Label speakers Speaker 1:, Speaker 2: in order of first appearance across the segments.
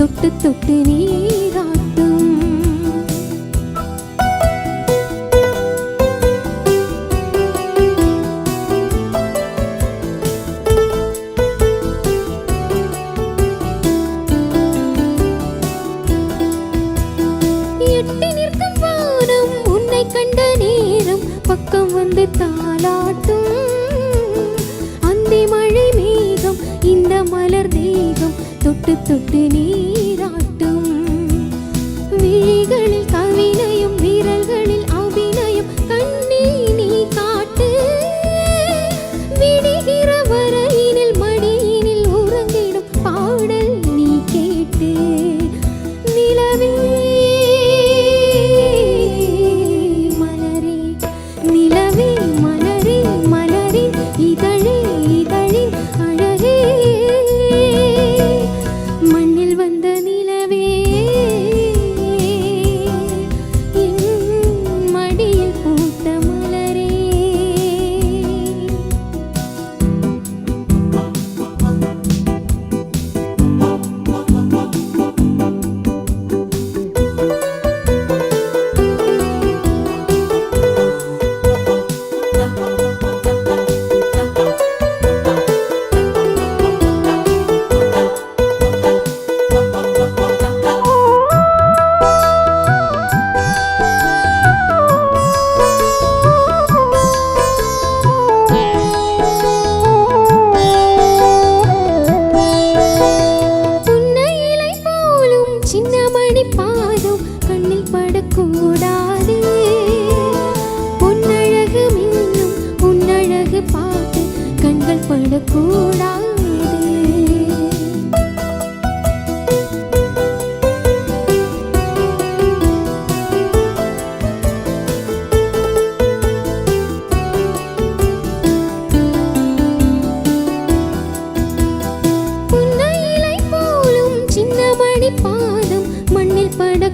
Speaker 1: தொட்டு தொட்டு நீராட்டும். கண்ட நேரம் பக்கம் வந்து தாளாட்டும். அந்தி மழை மேகம் இந்த மலர் தேகம் தொட்டு தொட்டு நீ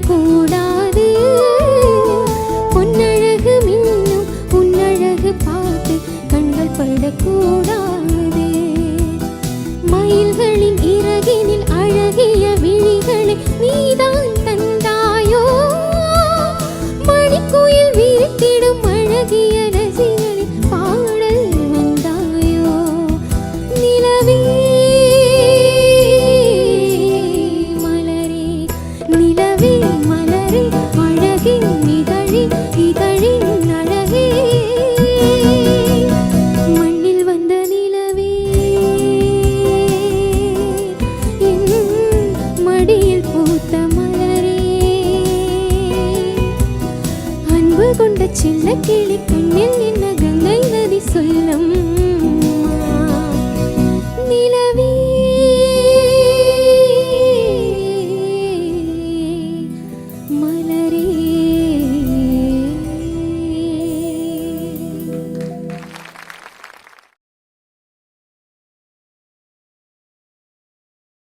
Speaker 1: கூடாது. பொன்னழகு மின்னும் உன்னழகு பார்த்து கண்கள் படக்கூடாது. மயில்களின் இறகினில் அழகிய விழிகளை நீதான் தந்தாயோ? மணிக்குயில் விரித்திடும் அழகிய சில்ல கிளி கண்ணில் நின்ன கங்கை நதி சொல்லும்.